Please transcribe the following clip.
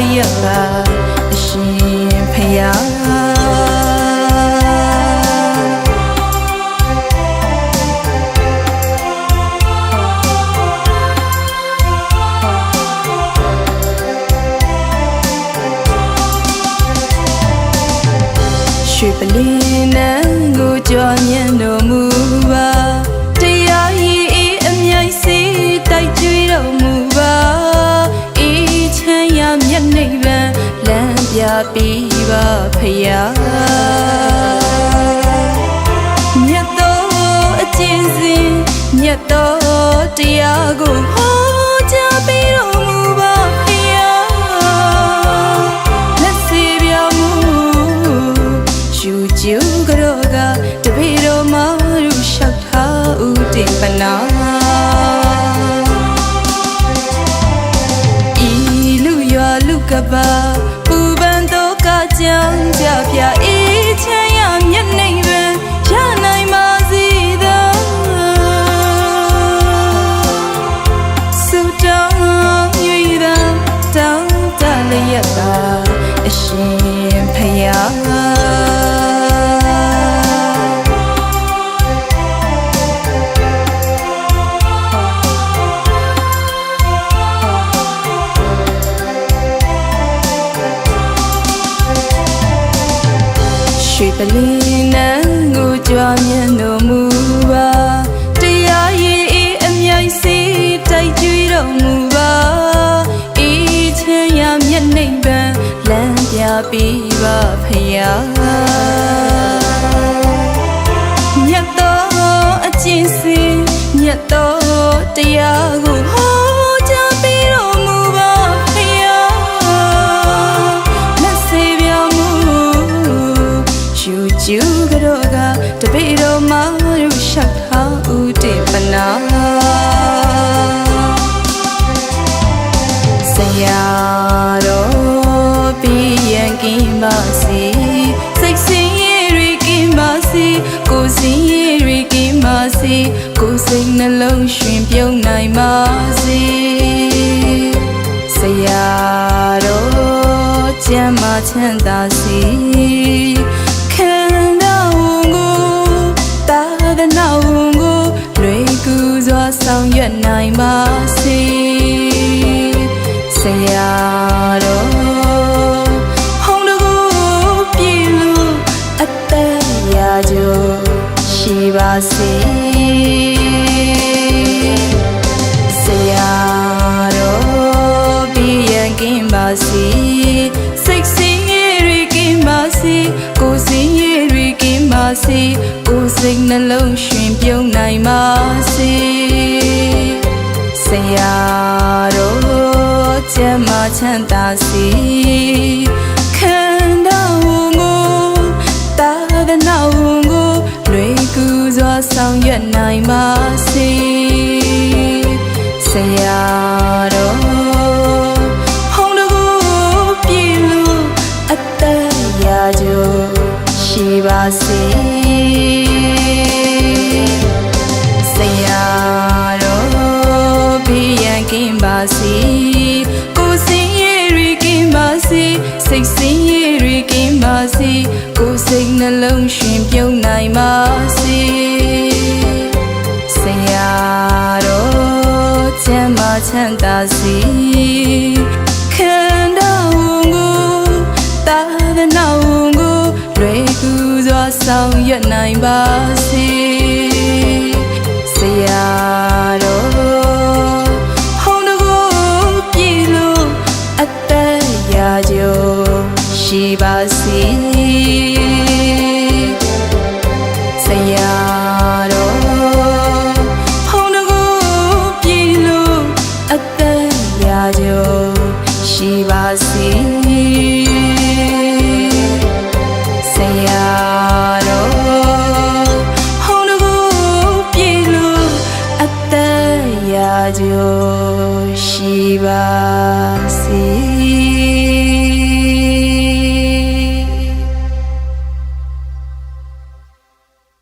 တလျက်ပါအရှင်ဖျားရွှေပလင်းနန်းကိုကြော်မြတ်တော်မူ ပြပြီးပါဖယားမြတ်တော်အကျဉ်းစဉ်မြတ်တော်တရားကိုဟောကြားပြီးတော်မူပါဖယားလက်စီပြောင်းမှုယူကျူကရောကတပေတော်မရူလျှောက်ထားဦးတင်ပနာ ရွှေပလင်းနန်းကိုကြွားမြတ်တော်မူပါတရားရည်အေးအမြိုက်စီတိုက်ကြွေးတော်မူပါအေးချမ်းရမျက်နှိပ်ပံလမ်းပြပြီးပါဖယားမြတ်တော်အကျဉ်းစင်မြတ်တော်တရား ကျူကရောကတပေတော်မရူရှောက်ထားဦးတေပနာဆရာတော်ပြီးရင်ကင်းပါစီစိတ်ဆင်းရဲတွေကင်းပါစီကိုယ်ဆင်းရဲတွေကင်းပါစီကိုယ်စိတ်နှလုံးရှင်ပြုံးနိုင်ပါစေဆရာတော်ကျမ်းမာချမ်းသာစီ နိုင်ပါစေဆရာတော်ဟောင်းတကူပြေလို့အသက်ရာကြိုရှိပါစေဆရာတော်ပြီးရင်ကင်းပါစေစိတ်ဆင်းရဲတွေကင်းပါစေကိုယ်ဆင်းရဲတွေကင်းပါစေကိုယ်စိတ်နှလုံးရှင်ပြုံးနိုင်ပါစေ ဆရာတော်ကျမ်းမာချမ်းသာစေခန္ဓာဝန်ကိုသာသနာဝန်ကိုလွေကူစွာဆောင်ရွက်နိုင်ပါစေဆရာတော်ဟောင်းတကူပြေလို့အသက်ရာကြိုရှိပါစေဆရာတော်ပြီးရင်ကင်းပါ စေကိုယ်စင်ရည်တွေကင်းပါစေစိတ်စင်ရည်တွေကင်းပါစေကိုယ်စိတ်နှလုံးရှင်ပြုံးနိုင်ပါစေဆရာတော်ချမ်းသာချမ်းသာစေခန္ဓာဝန်ကိုသာသနာဝန်ကိုလွယ်ကူစွာဆောင်ရွက်နိုင်ပါစေ Shiva.